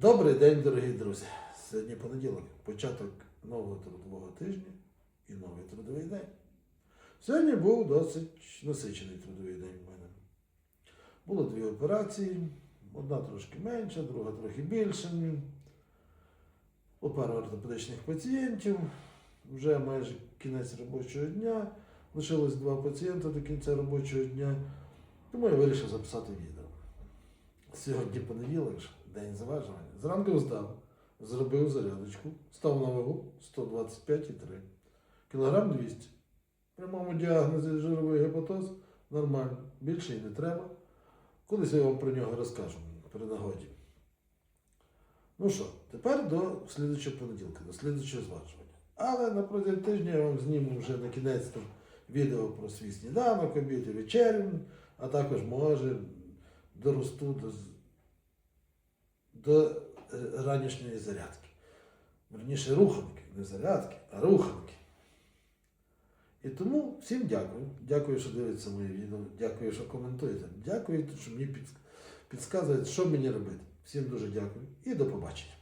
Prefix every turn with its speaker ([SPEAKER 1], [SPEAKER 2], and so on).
[SPEAKER 1] Добрий день, дорогі друзі. Сьогодні понеділок, початок нового трудового тижня і новий трудовий день. Сьогодні був досить насичений трудовий день в мене. Було дві операції, одна трошки менша, друга трохи більша. По пару ортопедичних пацієнтів. Вже майже кінець робочого дня. Лишилось два пацієнти до кінця робочого дня. Тому я вирішив записати відео. Сьогодні понеділок, день заважування. Зранку встав, зробив зарядочку, став на вагу 125,3. Кілограм 200. В прямому діагнозі жировий гепатоз нормально, більше і не треба. Колись я вам про нього розкажу при нагоді. Ну що, тепер до слідчого понеділка, до слідчого зважування. Але на протязі тижня я вам зніму вже на кінець відео про свій сніданок, обід і вечерю, а також може доросту до, до е, ранішньої зарядки. Верніше руханки, не зарядки, а руханки. І тому всім дякую. Дякую, що дивитеся моє відео. Дякую, що коментуєте. Дякую, що мені підказуєте, що мені робити. Всім дуже дякую і до побачення.